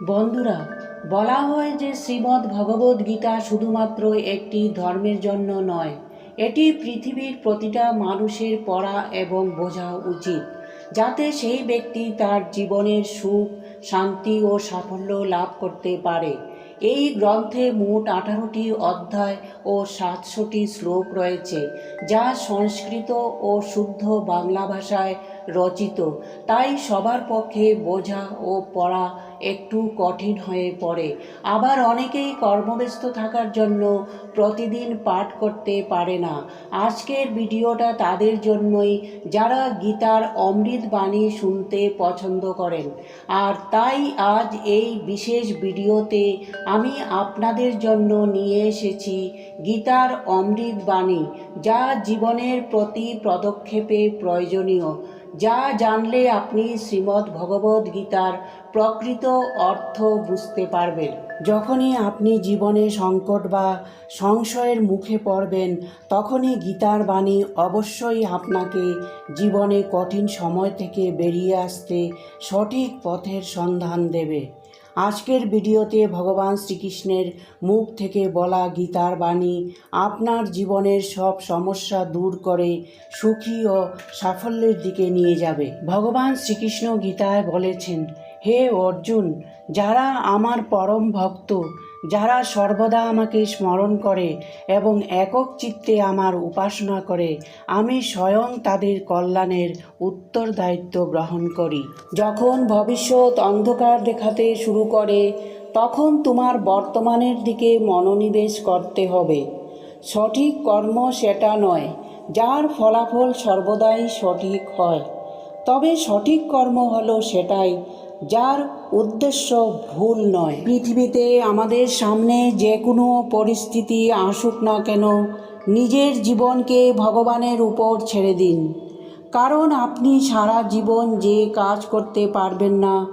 বন্ধুরা, বলা হয় যে শ্রীমদ্ ভগবদ গীতা শুধুমাত্র একটি ধর্মের জন্য নয়, এটি পৃথিবীর প্রতিটা মানুষের পড়া এবং বোঝা উচিত, যাতে সেই ব্যক্তি তার জীবনের সুখ, শান্তি ও সাফল্য লাভ করতে পারে। এই গ্রন্থে মোট আঠারোটি অধ্যায় ও সাতশোটি শ্লোক রয়েছে, যা সংস্কৃত ও শুদ্ধ বাংলা ভাষায় রচিত। তাই সবার পক্ষে বোঝা ও পড়া একটু কঠিন হয়ে পড়ে। আবার অনেকেই কর্মব্যস্ত থাকার জন্য প্রতিদিন পাঠ করতে পারে না। আজকের ভিডিওটা তাদের জন্যই যারা গীতার অমৃত বাণী শুনতে পছন্দ করেন। আর তাই আজ এই বিশেষ ভিডিওতে আমি আপনাদের জন্য নিয়ে এসেছি গীতার অমৃত বাণী, যা জীবনের প্রতি পদক্ষেপে প্রয়োজনীয়। যা জানলে আপনি শ্রীমদ্ ভগবদ গীতার প্রকৃত অর্থ বুঝতে পারবেন। যখনই আপনি জীবনে সংকট বা সংশয়ের মুখে পড়বেন, তখনই গীতার বাণী অবশ্যই আপনাকে জীবনে কঠিন সময় থেকে বেরিয়ে আসতে সঠিক পথের সন্ধান দেবে। আজকের ভিডিওতে ভগবান শ্রীকৃষ্ণের মুখ থেকে বলা গীতার বাণী আপনার জীবনের সব সমস্যা দূর করে, সুখী ও সাফল্যের দিকে নিয়ে যাবে। ভগবান শ্রীকৃষ্ণ গীতায় বলেছেন, হে অর্জুন, যারা আমার পরম ভক্ত যারা সর্বদা আমাকে স্মরণ করে এবং একক চিত্তে আমার উপাসনা করে, আমি স্বয়ং তাদের কল্যাণের উত্তর দায়িত্ব গ্রহণ করি। যখন ভবিষ্যৎ অন্ধকার দেখাতে শুরু করে, তখন তোমার বর্তমানের দিকে মনোনিবেশ করতে হবে। সঠিক কর্ম সেটা নয়, যার ফলাফল সর্বদাই সঠিক হয়। তবে সঠিক কর্ম হলো সেটাই যার উদ্দেশ্য ভুল নয়। পৃথিবীতে আমাদের সামনে যে কোনো পরিস্থিতি আসুক না কেন, নিজের জীবনকে ভগবানের উপর ছেড়ে দিন। কারণ আপনি সারা জীবন যে কাজ করতে পারবেন না,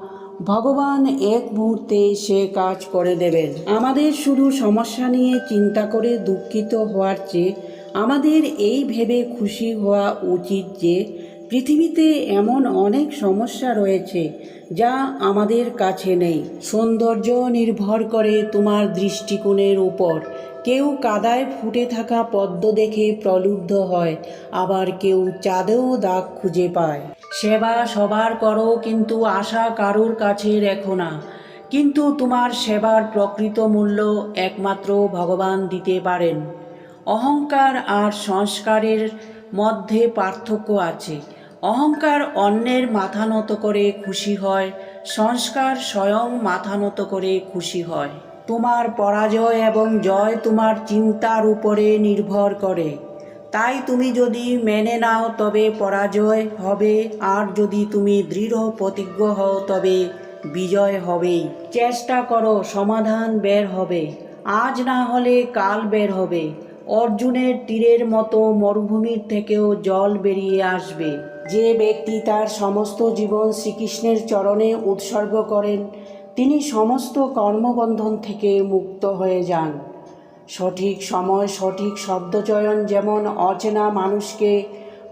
ভগবান এক মুহূর্তে সে কাজ করে দেবেন। আমাদের শুধু সমস্যা নিয়ে চিন্তা করে দুঃখিত হওয়ার চেয়ে, আমাদের এই ভেবে খুশি হওয়া উচিত যে পৃথিবীতে এমন অনেক সমস্যা রয়েছে যা আমাদের কাছে নেই। সৌন্দর্য নির্ভর করে তোমার দৃষ্টিকোণের উপর। কেউ কাদায় ফুটে থাকা পদ্ম দেখে প্রলুব্ধ হয়, আবার কেউ চাঁদেও দাগ খুঁজে পায়। সেবা সবার করো, কিন্তু আশা কারোর কাছে রেখো না। কিন্তু তোমার সেবার প্রকৃত মূল্য একমাত্র ভগবান দিতে পারেন। অহংকার আর সংস্কারের মধ্যে পার্থক্য আছে। অহংকার অন্যের মাথা নত করে খুশি হয়, সংস্কার স্বয়ং মাথা নত করে খুশি হয়। তোমার পরাজয় এবং জয় তোমার চিন্তার উপরে নির্ভর করে। তাই তুমি যদি মেনে নাও তবে পরাজয় হবে, আর যদি তুমি দৃঢ় প্রতিজ্ঞ হও তবে বিজয় হবেই। চেষ্টা করো, সমাধান বের হবে। আজ না হলে কাল বের হবে। অর্জুনের তীরের মতো মরুভূমির থেকেও জল বেরিয়ে আসবে। যে ব্যক্তি তার সমস্ত জীবন শ্রীকৃষ্ণের চরণে উৎসর্গ করেন, তিনি সমস্ত কর্মবন্ধন থেকে মুক্ত হয়ে যান। সঠিক সময়, সঠিক শব্দচয়ন যেমন অচেনা মানুষকে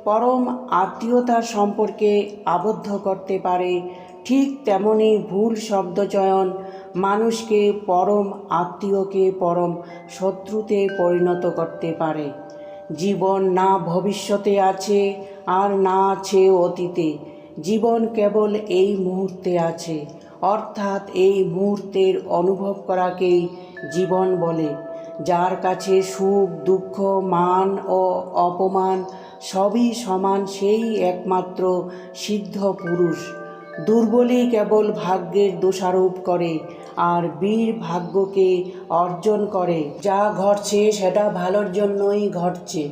পরম আত্মীয়তার সম্পর্কে আবদ্ধ করতে পারে, ঠিক তেমনি ভুল শব্দচয়ন মানুষকে পরম আত্মীয়কে পরম শত্রুতে পরিণত করতে পারে। জীবন না ভবিষ্যতে আছে আর না আছে অতীতে। জীবন কেবল এই মুহূর্তে আছে। অর্থাৎ এই মুহূর্তের অনুভব করাকেই জীবন বলে। যার কাছে সুখ, দুঃখ, মান ও অপমান সবই সমান, সেই একমাত্র সিদ্ধ পুরুষ। দুর্বলই কেবল ভাগ্যের দোষারোপ করে। আর বীর ভাগ্যকে অর্জন করে। যা ঘটছে সেটা ভালোর জন্যই ঘটছে।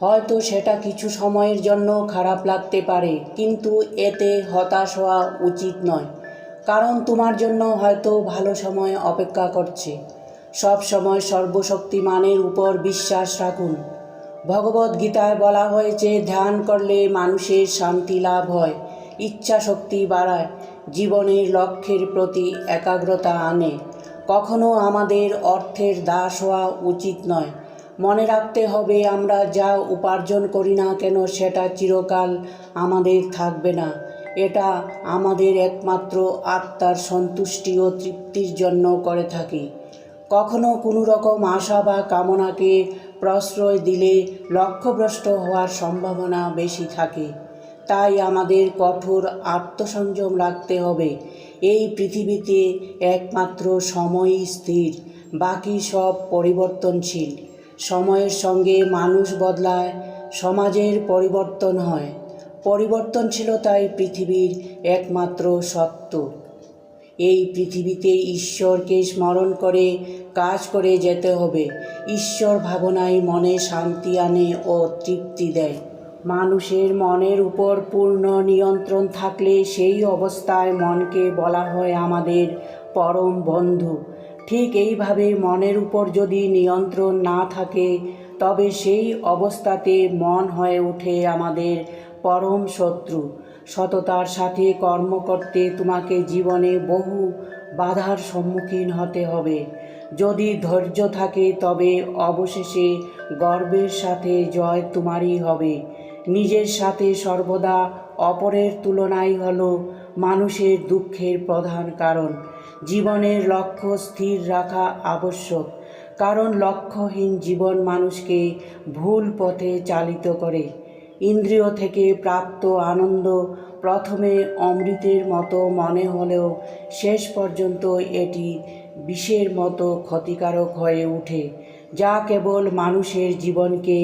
হয়তো সেটা কিছু সময়ের জন্য খারাপ লাগতে পারে, কিন্তু এতে হতাশ হওয়া উচিত নয়। কারণ তোমার জন্য হয়তো ভালো সময় অপেক্ষা করছে। সব সময় সর্বশক্তিমানের উপর বিশ্বাস রাখুন। ভগবদ গীতায় বলা হয়েছে, ধ্যান করলে মানুষের শান্তি লাভ হয়, ইচ্ছা শক্তি বাড়ায়। জীবনের লক্ষ্যের প্রতি একাগ্রতা আনে। কখনো আমাদের অর্থের দাস হওয়া উচিত নয়। মনে রাখতে হবে, আমরা যা উপার্জন করি না কেন, সেটা চিরকাল আমাদের থাকবে না। এটা আমাদের একমাত্র আত্মার সন্তুষ্টি ও তৃপ্তির জন্য করে থাকি। কখনো কোনো রকম আশা বা কামনাকে প্রশ্রয় দিলে লক্ষ্যভ্রষ্ট হওয়ার সম্ভাবনা বেশি থাকে। তাই আমাদের কঠোর আত্মসংযম রাখতে হবে। এই পৃথিবীতে একমাত্র সময়ই স্থির, বাকি সব পরিবর্তনশীল। সময়ের সঙ্গে মানুষ বদলায়, সমাজের পরিবর্তন হয়। পরিবর্তনশীলতাই পৃথিবীর একমাত্র সত্য। এই পৃথিবীতে ঈশ্বরকে স্মরণ করে কাজ করে যেতে হবে। ঈশ্বর ভাবনায় মনে শান্তি আনে ও তৃপ্তি দেয়। মানুষের মনের উপর পূর্ণ নিয়ন্ত্রণ থাকলে সেই অবস্থায় মনকে বলা হয় আমাদের পরম বন্ধু। ঠিক এইভাবে মনের উপর যদি নিয়ন্ত্রণ না থাকে, তবে সেই অবস্থাতে মন হয়ে ওঠে আমাদের পরম শত্রু। সততার সাথে কর্ম করতে তোমাকে জীবনে বহু বাধার সম্মুখীন হতে হবে। যদি ধৈর্য থাকে, তবে অবশেষে গর্বের সাথে জয় তোমারই হবে। নিজের সাথে সর্বদা অপরের তুলনাই হল মানুষের দুঃখের প্রধান কারণ। জীবনের লক্ষ্য স্থির রাখা আবশ্যক, কারণ লক্ষ্যহীন জীবন মানুষকে ভুল পথে চালিত করে। ইন্দ্রিয় থেকে প্রাপ্ত আনন্দ প্রথমে অমৃতের মতো মনে হলেও শেষ পর্যন্ত এটি বিষের মতো ক্ষতিকারক হয়ে ওঠে যা কেবল মানুষের জীবনকে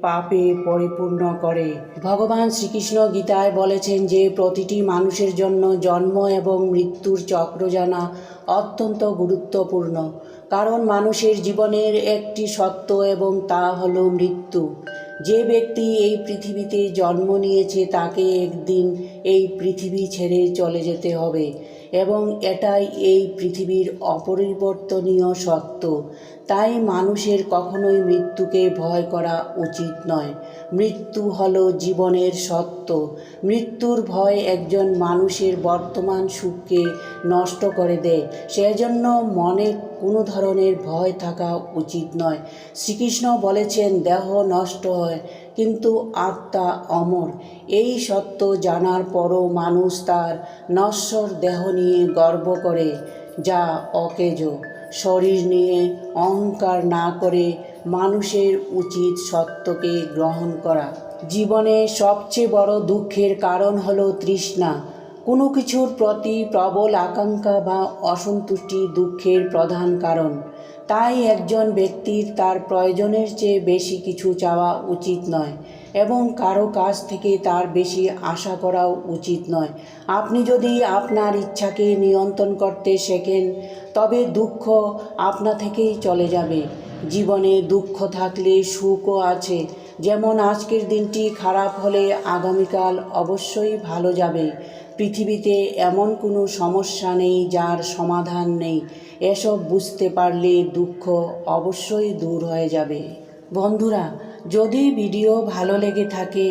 পাপে পরিপূর্ণ করে। ভগবান শ্রীকৃষ্ণ গীতায় বলেছেন যে, প্রতিটি মানুষের জন্য জন্ম এবং মৃত্যুর চক্র জানা অত্যন্ত গুরুত্বপূর্ণ। কারণ মানুষের জীবনের একটি সত্য এবং তা হলো মৃত্যু। যে ব্যক্তি এই পৃথিবীতে জন্ম নিয়েছে, তাকে একদিন এই পৃথিবী ছেড়ে চলে যেতে হবে। এবং এটাই এই পৃথিবীর অপরিবর্তনীয় সত্য। তাই মানুষের কখনোই মৃত্যুকে ভয় করা উচিত নয়। মৃত্যু হলো জীবনের সত্য। মৃত্যুর ভয় একজন মানুষের বর্তমান সুখকে নষ্ট করে দেয়। সেজন্য মনে কোনো ধরনের ভয় থাকা উচিত নয়। শ্রীকৃষ্ণ বলেছেন, দেহ নষ্ট হয়, কিন্তু আত্মা অমর। এই সত্য জানার পরও মানুষ তার নশ্বর দেহ নিয়ে গর্ব করে, যা অকেজ। শরীর নিয়ে অহংকার না করে মানুষের উচিত সত্যকে গ্রহণ করা। জীবনে সবচেয়ে বড় দুঃখের কারণ হলো তৃষ্ণা। কোনো কিছুর প্রতি প্রবল আকাঙ্ক্ষা বা অসন্তুষ্টি দুঃখের প্রধান কারণ। তাই একজন ব্যক্তির তার প্রয়োজনের চেয়ে বেশি কিছু চাওয়া উচিত নয়। এবং কারও কাছ থেকে তার বেশি আশা করাও উচিত নয়। আপনি যদি আপনার ইচ্ছাকে নিয়ন্ত্রণ করতে শেখেন, তবে দুঃখ আপনা থেকেই চলে যাবে। জীবনে দুঃখ থাকলে সুখও আছে। যেমন আজকের দিনটি খারাপ হলে আগামীকাল অবশ্যই ভালো যাবে। পৃথিবীতে এমন কোনো সমস্যা নেই যার সমাধান নেই। এসব বুঝতে পারলে দুঃখ অবশ্যই দূর হয়ে যাবে। বন্ধুরা যদি ভিডিও ভালো লেগে থাকে,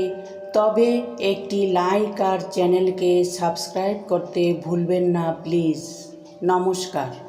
তবে একটি লাইক আর চ্যানেলকে সাবস্ক্রাইব করতে ভুলবেন না, প্লিজ। নমস্কার।